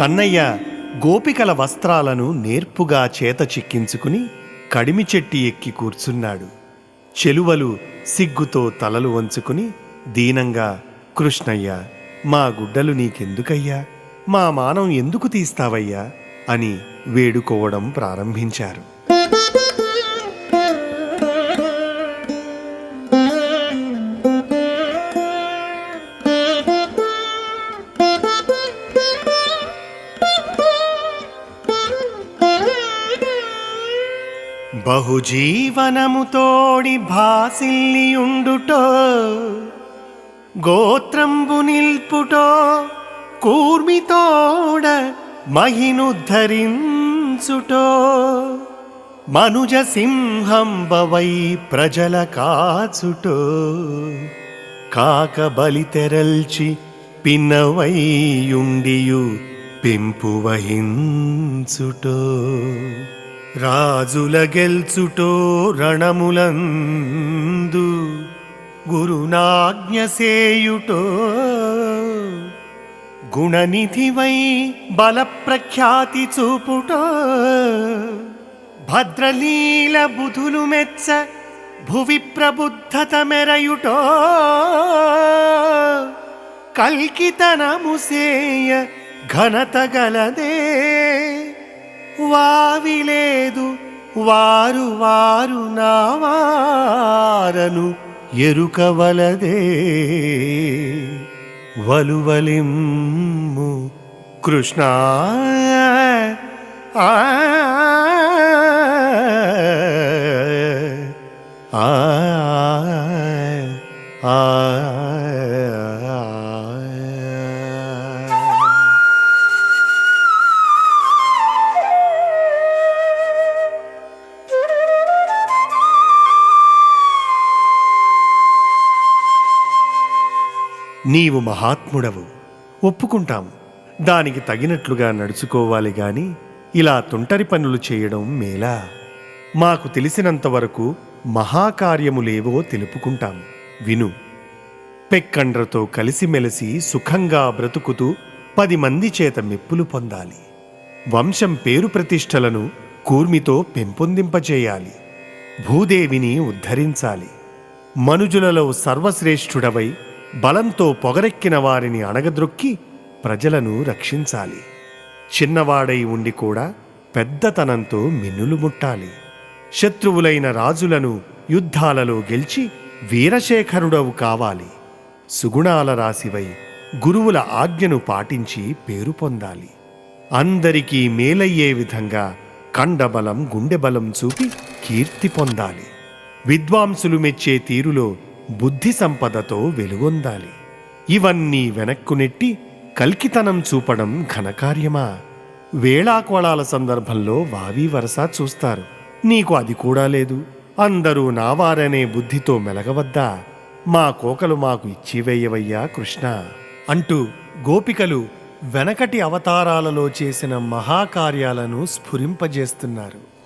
కన్నయ్య గోపికల వస్త్రాలను నేర్పుగా చేత చిక్కించుకుని కడిమి చెట్టి ఎక్కి కూర్చున్నాడు. చెలువలు సిగ్గుతో తలలు వంచుకుని దీనంగా కృష్ణయ్య మా గుడ్డలు నీకెందుకయ్యా? మా మానం ఎందుకు తీస్తావయ్యా? అని వేడుకోవడం ప్రారంభించారు. బహుజీవనముతోడి భాసిల్లియుండుటో గోత్రంబు నిల్పుటో కూర్మితోడ మహినుద్ధరించుటో మనుజ సింహంబవై ప్రజల కాచుటో కాక బలితెరల్చి పిన్నవైయుండియు పెంపు వహించుటో రాజుల గెల్చుటో రణములందు గురునాజ్ఞసేయుటో గుణనిధివై బలప్రఖ్యాతి చూపుటో భద్రలీల బుధులు మెచ్చ భువి ప్రబుద్ధత మెరయుటో కల్కితనముసేయ ఘనత గలదే వావిలేదు వారు వారు నావారను ఎరుకవలదే. వలువలిమ్ము కృష్ణ. ఆ. ఆ. ఆ. నీవు మహాత్ముడవు. ఒప్పుకుంటాం. దానికి తగినట్లుగా నడుచుకోవాలి గాని ఇలా తుంటరి పనులు చేయడం మేలా? మాకు తెలిసినంతవరకు మహాకార్యములేవో తెలుపుకుంటాం. విను. పెక్కండ్రతో కలిసిమెలిసి సుఖంగా బ్రతుకుతూ పది మంది చేత మెప్పులు పొందాలి. వంశం పేరు ప్రతిష్టలను కూర్మితో పెంపొందింపచేయాలి భూదేవిని ఉద్ధరించాలి. మనుజులలో సర్వశ్రేష్ఠుడవై బలంతో పొగరెక్కిన వారిని అణగద్రొక్కి ప్రజలను రక్షించాలి. చిన్నవాడై ఉండి కూడా పెద్దతనంతో మిన్నులు ముట్టాలి. శత్రువులైన రాజులను యుద్ధాలలో గెలిచి వీరశేఖరుడవు కావాలి. సుగుణాల రాశివై గురువుల ఆజ్ఞను పాటించి పేరు పొందాలి. అందరికీ మేలయ్యే విధంగా కండబలం గుండెబలం చూపి కీర్తి పొందాలి. విద్వాంసులు మెచ్చే తీరులో బుద్ధి సంపదతో వెలుగొందాలి. ఇవన్నీ వెనక్కు నెట్టి కల్కితనం చూపడం ఘనకార్యమా? వేళాకోళాల సందర్భంలో వావి వరస చూస్తారు. నీకు అది కూడా లేదు. అందరూ నావారనే బుద్ధితో మెలగవద్దా? మా కోకలు మాకు ఇచ్చివేయవయ్యా కృష్ణ! అంటూ గోపికలు వెనకటి అవతారాలలో చేసిన మహాకార్యాలను స్ఫురింపజేస్తున్నారు.